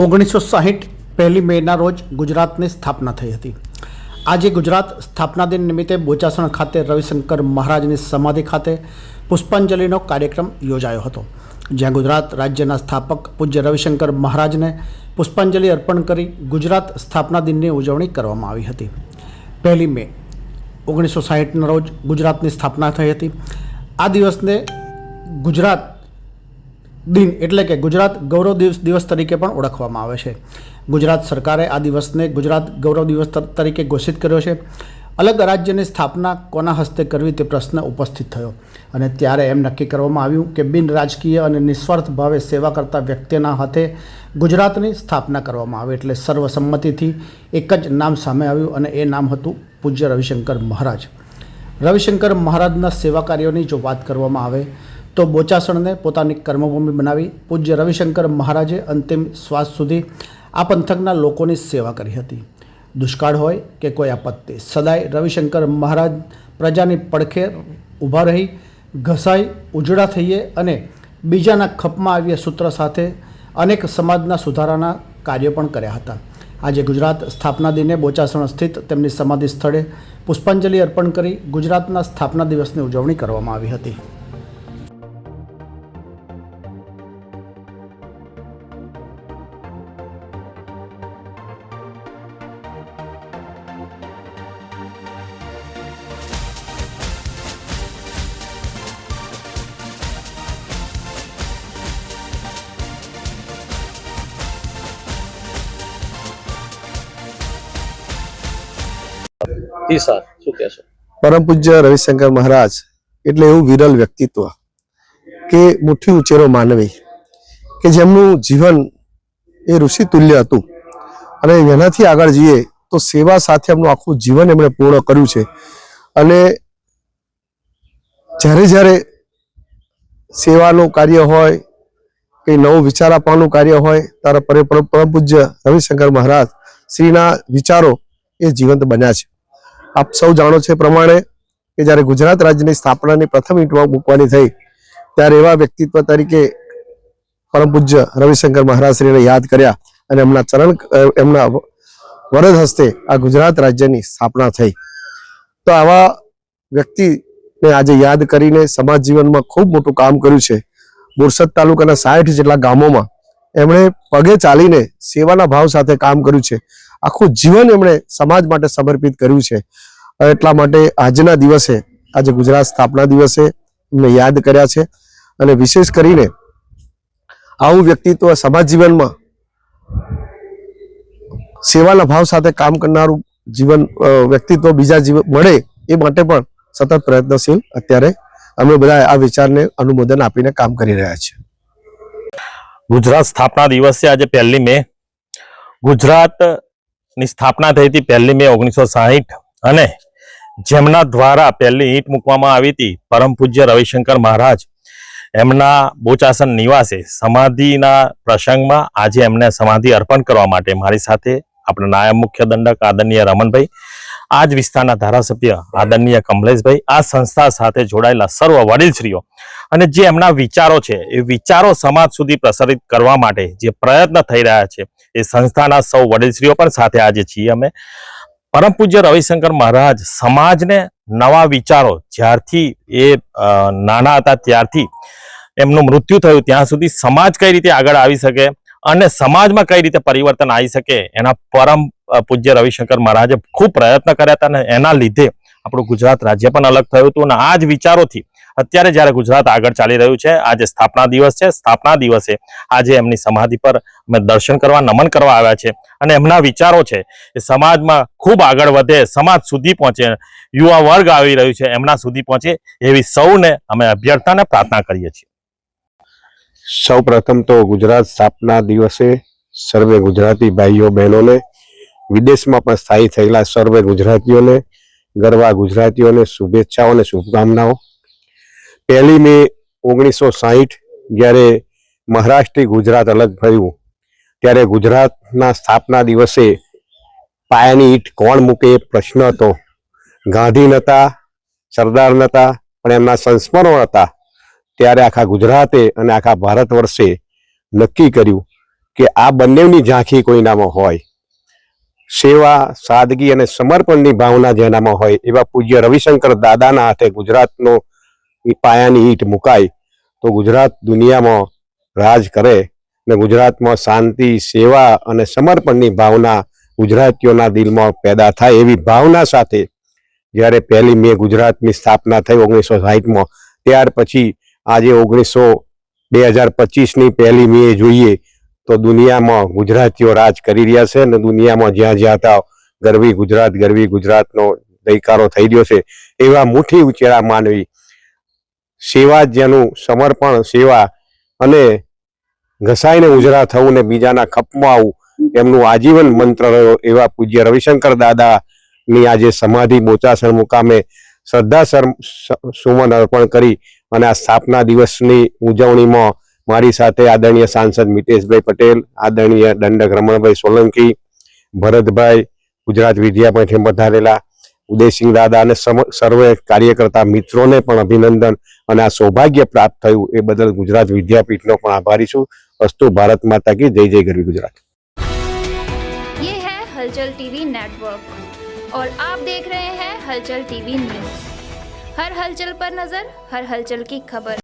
ઓગણીસો સાહીઠ પહેલી મેના રોજ ગુજરાતની સ્થાપના થઈ હતી. આજે ગુજરાત સ્થાપના દિન નિમિત્તે બોચાસણ ખાતે રવિશંકર મહારાજની સમાધિ ખાતે પુષ્પાંજલિનો કાર્યક્રમ યોજાયો હતો. જ્યાં ગુજરાત રાજ્યના સ્થાપક પૂજ્ય રવિશંકર મહારાજને પુષ્પાંજલિ અર્પણ કરી ગુજરાત સ્થાપના દિનની ઉજવણી કરવામાં આવી હતી. પહેલી મે ઓગણીસો સાહીઠના રોજ ગુજરાતની સ્થાપના થઈ હતી. આ દિવસને ગુજરાત દિન એટલે કે ગુજરાત ગૌરવ દિવસ દિવસ તરીકે પણ ઓળખવામાં આવે છે. ગુજરાત સરકારે આ દિવસને ગુજરાત ગૌરવ દિવસ તરીકે ઘોષિત કર્યો છે. અલગ રાજ્યની સ્થાપના કોના હસ્તે કરવી તે પ્રશ્ન ઉપસ્થિત થયો. અને ત્યારે એમ નક્કી કરવામાં આવ્યું કે બિન રાજકીય અને નિસ્વાર્થ ભાવે સેવા કરતા વ્યક્તિના હાથે ગુજરાતની સ્થાપના કરવામાં આવે એટલે સર્વસંમતિથી એક જ નામ સામે આવ્યું અને એ નામ હતું પૂજ્ય રવિશંકર મહારાજ. રવિશંકર મહારાજના સેવા કાર્યોની જો વાત કરવામાં આવે તો બોચાસણને પોતાની કર્મભૂમિ બનાવી પૂજ્ય રવિશંકર મહારાજે અંતિમ શ્વાસ સુધી આ પંથકના લોકોની સેવા કરી હતી. દુષ્કાળ હોય કે કોઈ આપત્તિ, સદાય રવિશંકર મહારાજ પ્રજાની પડખે ઊભા રહી, ઘસાઈ, ઉજળા થઈએ અને બીજાના ખપમાં આવીએ સૂત્ર સાથે અનેક સમાજના સુધારાના કાર્યો પણ કર્યા હતા. આજે ગુજરાત સ્થાપના દિને બોચાસણ સ્થિત તેમની સમાધિ સ્થળે પુષ્પાંજલિ અર્પણ કરી ગુજરાતના સ્થાપના દિવસની ઉજવણી કરવામાં આવી હતી. પરમ પૂજ્ય રવિશંકર મહારાજ એટલે એવું વિરલ વ્યક્તિત્વ કે મુઠ્ઠી ઉચેરો માનવી કે જેમનું જીવન એ ઋષિ તુલ્ય હતું. અને એનાથી આગળ જઈએ તો સેવા સાથે એમનું આખું જીવન એમણે પૂર્ણ કર્યું છે. અને જ્યારે જ્યારે સેવાનું કાર્ય હોય કે નવું વિચાર આપવાનું કાર્ય હોય, ત્યારે પરે- પરમ પરમ પૂજ્ય રવિશંકર મહારાજ શ્રીના વિચારો એ જીવંત બન્યા છે. આપ સૌ જાણો છે પ્રમાણે કે જ્યારે ગુજરાત રાજ્યની સ્થાપનાની પ્રથમ ઈંટ મૂકવાની થઈ, ત્યારે એવા વ્યક્તિત્વ તરીકે પરમ પૂજ્ય રવિશંકર મહારાજશ્રીને યાદ કર્યા અને એમના ચરણ, એમના વરદ હસ્તે આ ગુજરાત રાજ્યની સ્થાપના થઈ. તો આવા વ્યક્તિને આજે યાદ કરીને સમાજ જીવનમાં ખૂબ મોટું કામ કર્યું છે. બોરસદ તાલુકાના સાઠ જેટલા ગામોમાં એમણે પગે ચાલીને સેવાના ભાવ સાથે કામ કર્યું છે. આખું જીવન એમણે સમાજ માટે સમર્પિત કર્યું છે. એટલા માટે આજના દિવસે, આજે ગુજરાત સ્થાપના દિવસે એમને યાદ કર્યા છે. અને વિશેષ કરીને આવું વ્યક્તિત્વ સમાજ જીવનમાં સેવાના ભાવ સાથે કામ કરનારું જીવન વ્યક્તિત્વ બીજા જીવન મળે એ માટે પણ સતત પ્રયત્નશીલ અત્યારે અમે બધા આ વિચારને અનુમોદન આપીને કામ કરી રહ્યા છીએ. ગુજરાત સ્થાપના દિવસે આજે પહેલી મે ગુજરાતની સ્થાપના થઈ હતી પહેલી મે ઓગણીસો સાહીઠ અને જેમના દ્વારા પહેલી ઈંટ મૂકવામાં આવી હતી પરમ પૂજ્ય રવિશંકર મહારાજ. એમના બોચાસન નિવાસે સમાધિના પ્રસંગમાં આજે એમને સમાધિ અર્પણ કરવા માટે મારી સાથે આપણા નાયબ મુખ્ય દંડક આદરણીય રમણભાઈ આ જ વિસ્તારના ધારાસભ્ય આદરણીય કમલેશભાઈ આ સંસ્થા સાથે જોડાયેલા સર્વ વડીલશ્રીઓ અને જે એમના વિચારો છે, એ વિચારો સમાજ સુધી પ્રસારિત કરવા માટે જે પ્રયત્ન થઈ રહ્યા છે, એ સંસ્થાના સૌ વડીલશ્રીઓ પણ સાથે આજે છીએ અમે. પરમ પૂજ્ય રવિશંકર મહારાજ સમાજને નવા વિચારો જ્યારથી એ નાના હતા ત્યારથી એમનું મૃત્યુ થયું, ત્યાં સુધી સમાજ કઈ રીતે આગળ આવી શકે અને સમાજમાં કઈ રીતે પરિવર્તન આવી શકે એના પરમ પૂજ્ય રવિશંકર મહારાજે ખૂબ પ્રયત્ન કર્યા હતા અને એના લીધે આપણું ગુજરાત રાજ્ય પણ અલગ થયું હતું અને આ જ વિચારોથી અત્યારે જ્યારે ગુજરાત આગળ ચાલી રહ્યું છે, આજે સ્થાપના દિવસ છે, સ્થાપના દિવસે આજે એમની સમાધિ પર અમે દર્શન કરવા, નમન કરવા આવ્યા છે અને એમના વિચારો છે એ સમાજમાં ખૂબ આગળ વધે, સમાજ સુધી પહોંચે, યુવા વર્ગ આવી રહ્યું છે, એમના સુધી પહોંચે એવી સૌને અમે અભ્યર્થના પ્રાર્થના કરીએ છીએ. સૌ પ્રથમ તો ગુજરાત સ્થાપના દિવસે સર્વે ગુજરાતી ભાઈઓ બહેનોને વિદેશમાં પણ સ્થાયી થયેલા સર્વે ગુજરાતીઓને, ગરવા ગુજરાતીઓને શુભેચ્છાઓ અને શુભકામનાઓ. પહેલી મે ઓગણીસો સાહીઠ, જ્યારે મહારાષ્ટ્રથી ગુજરાત અલગ થયું ત્યારે ગુજરાતના સ્થાપના દિવસે પાયાની ઈટ કોણ મૂકે એ પ્રશ્ન હતો. ગાંધી નહોતા સરદાર નહોતા પણ એમના સંસ્મરણો હતા. ત્યારે આખા ગુજરાતે અને આખા ભારત વર્ષે નક્કી કર્યું કે આ બંનેની ઝાંખી કોઈનામાં હોય. સેવા, સાદગી અને સમર્પણની ભાવના જેનામાં હોય એવા પૂજ્ય રવિશંકર દાદાના હાથે ગુજરાતનો પાયાની ઈંટ મુકાય તો ગુજરાત દુનિયામાં રાજ કરે ને ગુજરાતમાં શાંતિ, સેવા અને સમર્પણની ભાવના ગુજરાતીઓના દિલમાં પેદા થાય એવી ભાવના સાથે જ્યારે પહેલી મે ગુજરાતની સ્થાપના થઈ ઓગણીસો સાહીઠમાં, ત્યાર પછી આજે ઓગણીસો બે હજાર પચીસની પહેલી મે જોઈએ તો દુનિયામાં ગુજરાતીઓ રાજ કરી રહ્યા છે અને દુનિયામાં જ્યાં જ્યાં તા ગરવી ગુજરાત, ગરવી ગુજરાતનો દઈકારો થઈ રહ્યો છે, એવા મુઠ્ઠી ઉચેરા માનવી સેવા જેનું સમર્પણ, સેવા અને ઘસાઈને ઉજરા થવું ને બીજાના ખપમાં આવવું એમનું આજીવન મંત્ર રહ્યો એવા પૂજ્ય રવિશંકર દાદાની આજે સમાધિ બોચાસર મુકામે શ્રદ્ધા સુમન અર્પણ કરી અને આ સ્થાપના દિવસની ઉજવણીમાં મારી સાથે આદરણીય સાંસદ મિતેશભાઈ પટેલ આદરણીય દંડક રમણભાઈ સોલંકી ભરતભાઈ ગુજરાત વિદ્યાપીઠે પધારેલા ઉદયસિંહ દાદા અને સમ- સર્વે કાર્યકર્તા મિત્રોને પણ અભિનંદન અને આ સૌભાગ્ય પ્રાપ્ત થયું એ બદલ ગુજરાત વિદ્યાપીઠનો પણ આભારી છું અસ્તુ ભારત માતા કી જય જય ગરવી ગુજરાત ये है हलचल टीवी नेटवर्क और आप देख रहे हैं हलचल टीवी न्यूज हर हलचल पर नजर हर हलचल की खबर